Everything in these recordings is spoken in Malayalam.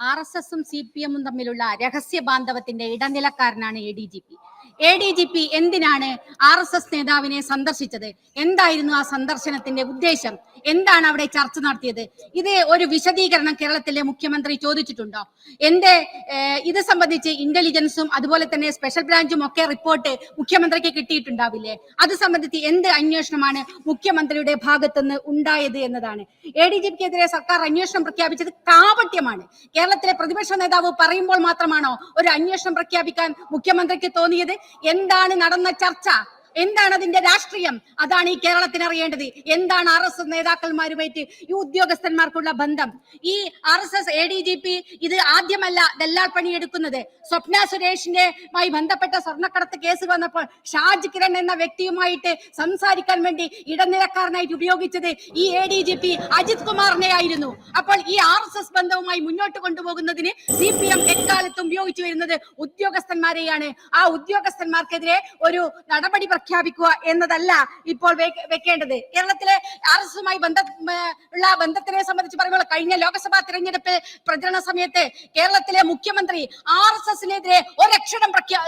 ആർ എസ് എസും സി പി എമ്മും തമ്മിലുള്ള രഹസ്യ ബാന്ധവത്തിന്റെ ഇടനിലക്കാരനാണ് A D G P A D G P എന്തിനാണ് ആർ എസ് എസ് നേതാവിനെ സന്ദർശിച്ചത്? എന്തായിരുന്നു ആ സന്ദർശനത്തിന്റെ ഉദ്ദേശം? എന്താണ് അവിടെ ചർച്ച നടത്തിയത്? ഇത് ഒരു വിശദീകരണം കേരളത്തിലെ മുഖ്യമന്ത്രി ചോദിച്ചിട്ടുണ്ടോ? എന്റെ ഇത് സംബന്ധിച്ച് ഇന്റലിജൻസും അതുപോലെ തന്നെ സ്പെഷ്യൽ ബ്രാഞ്ചും ഒക്കെ റിപ്പോർട്ട് മുഖ്യമന്ത്രിക്ക് കിട്ടിയിട്ടുണ്ടാവില്ലേ? അത് സംബന്ധിച്ച് എന്ത് അന്വേഷണമാണ് മുഖ്യമന്ത്രിയുടെ ഭാഗത്തുനിന്ന് ഉണ്ടായത് എന്നതാണ്. എ ഡി ജി പിക്കെതിരെ സർക്കാർ അന്വേഷണം പ്രഖ്യാപിച്ചത് കാപട്യമാണ്. കേരളത്തിലെ പ്രതിപക്ഷ നേതാവ് പറയുമ്പോൾ മാത്രമാണോ ഒരു അന്വേഷണം പ്രഖ്യാപിക്കാൻ മുഖ്യമന്ത്രിക്ക് തോന്നിയത്? എന്താണ് നടന്ന ചർച്ച? എന്താണ് അതിന്റെ രാഷ്ട്രീയം? അതാണ് ഈ കേരളത്തിന് അറിയേണ്ടത്. എന്താണ് ആർ എസ് എസ് നേതാക്കന്മാരുമായിട്ട് ഈ ഉദ്യോഗസ്ഥന്മാർക്കുള്ള ബന്ധം? ഈ R S S A D G P ഇത് ആദ്യമല്ല ദല്ലാൾ പണിയെടുക്കുന്നത്. സ്വപ്ന സുരേഷിന്റെ മായി ബന്ധപ്പെട്ട സ്വർണക്കടത്ത് കേസ് വന്നപ്പോൾ ഷാജ് കിരൺ എന്ന വ്യക്തിയുമായിട്ട് സംസാരിക്കാൻ വേണ്ടി ഇടനിലക്കാരനായിട്ട് ഉപയോഗിച്ചത് ഈ A D G P Ajith കുമാറിനെ ആയിരുന്നു. അപ്പോൾ ഈ ആർ എസ് എസ് ബന്ധവുമായി മുന്നോട്ട് കൊണ്ടുപോകുന്നതിന് സി പി എം എക്കാലത്തും ഉപയോഗിച്ചു വരുന്നത് ഉദ്യോഗസ്ഥന്മാരെയാണ്. ആ ഉദ്യോഗസ്ഥന്മാർക്കെതിരെ ഒരു നടപടി പ്രഖ്യാപിക്കുക എന്നതല്ല ഇപ്പോൾ വെക്കേണ്ടത്. കേരളത്തിലെ ആർ എസ് എസുമായി ബന്ധ ഉള്ള ബന്ധത്തിനെ സംബന്ധിച്ച് പറയുമ്പോൾ കഴിഞ്ഞ ലോക്സഭാ തിരഞ്ഞെടുപ്പ് പ്രചരണ സമയത്ത് കേരളത്തിലെ മുഖ്യമന്ത്രി ആർ എസ് എസിനെതിരെ ഒരക്ഷരം പ്രഖ്യാ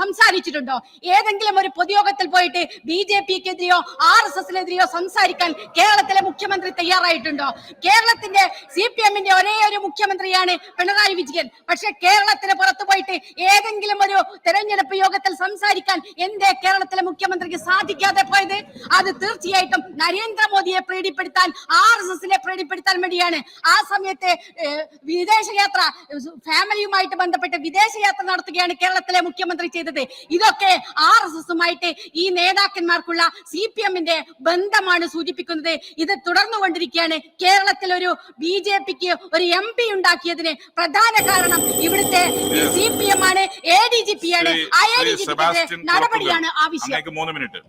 സംസാരിച്ചിട്ടുണ്ടോ? ഏതെങ്കിലും ഒരു പൊതുയോഗത്തിൽ പോയിട്ട് ബി ജെ പിക്കെതിരെയോ ആർ എസ് എസിനെതിരെയോ സംസാരിക്കാൻ കേരളത്തിലെ മുഖ്യമന്ത്രി തയ്യാറായിട്ടുണ്ടോ? കേരളത്തിന്റെ സി പി എമ്മിന്റെ ഒരേ ഒരു മുഖ്യമന്ത്രിയാണ് പിണറായി വിജയൻ. പക്ഷെ കേരളത്തിന് പുറത്തു പോയിട്ട് ഏതെങ്കിലും ഒരു തെരഞ്ഞെടുപ്പ് യോഗത്തിൽ സംസാരിക്കാൻ എന്തേ കേരളത്തിലെ മുഖ്യമന്ത്രിക്ക് സാധിക്കാതെ പോയത്? അത് തീർച്ചയായിട്ടും നരേന്ദ്രമോദിയെ പ്രീതിപ്പെടുത്താൻ ആർ എസ് എസിനെ പ്രീതിപ്പെടുത്താൻ വേണ്ടിയാണ്. ആ സമയത്തെ വിദേശയാത്ര ഫാമിലിയുമായിട്ട് ബന്ധപ്പെട്ട് വിദേശയാത്ര നടത്തുകയാണ് കേരളത്തിലെ മുഖ്യമന്ത്രി ചെയ്തത്. ഇതൊക്കെ ആർ എസ് എസുമായിട്ട് ഈ നേതാക്കന്മാർക്കുള്ള സി പി എമ്മിന്റെ ബന്ധമാണ് സൂചിപ്പിക്കുന്നത്. ഇത് തുടർന്നുകൊണ്ടിരിക്കുകയാണ് കേരളത്തിൽ ഒരു ബി ജെ പിക്ക് ഒരു എം പി ഉണ്ടാക്കിയതിന് പ്രധാന കാരണം ഇവിടുത്തെ സി പി എം ആണ്. എ ഡി ജി പി ആണ്. ഐ ആ എ ഡി ജി പി നടപടിയാണ് ആവശ്യം. അങ്ങേക്ക് മൂന്ന് മിനിറ്റ്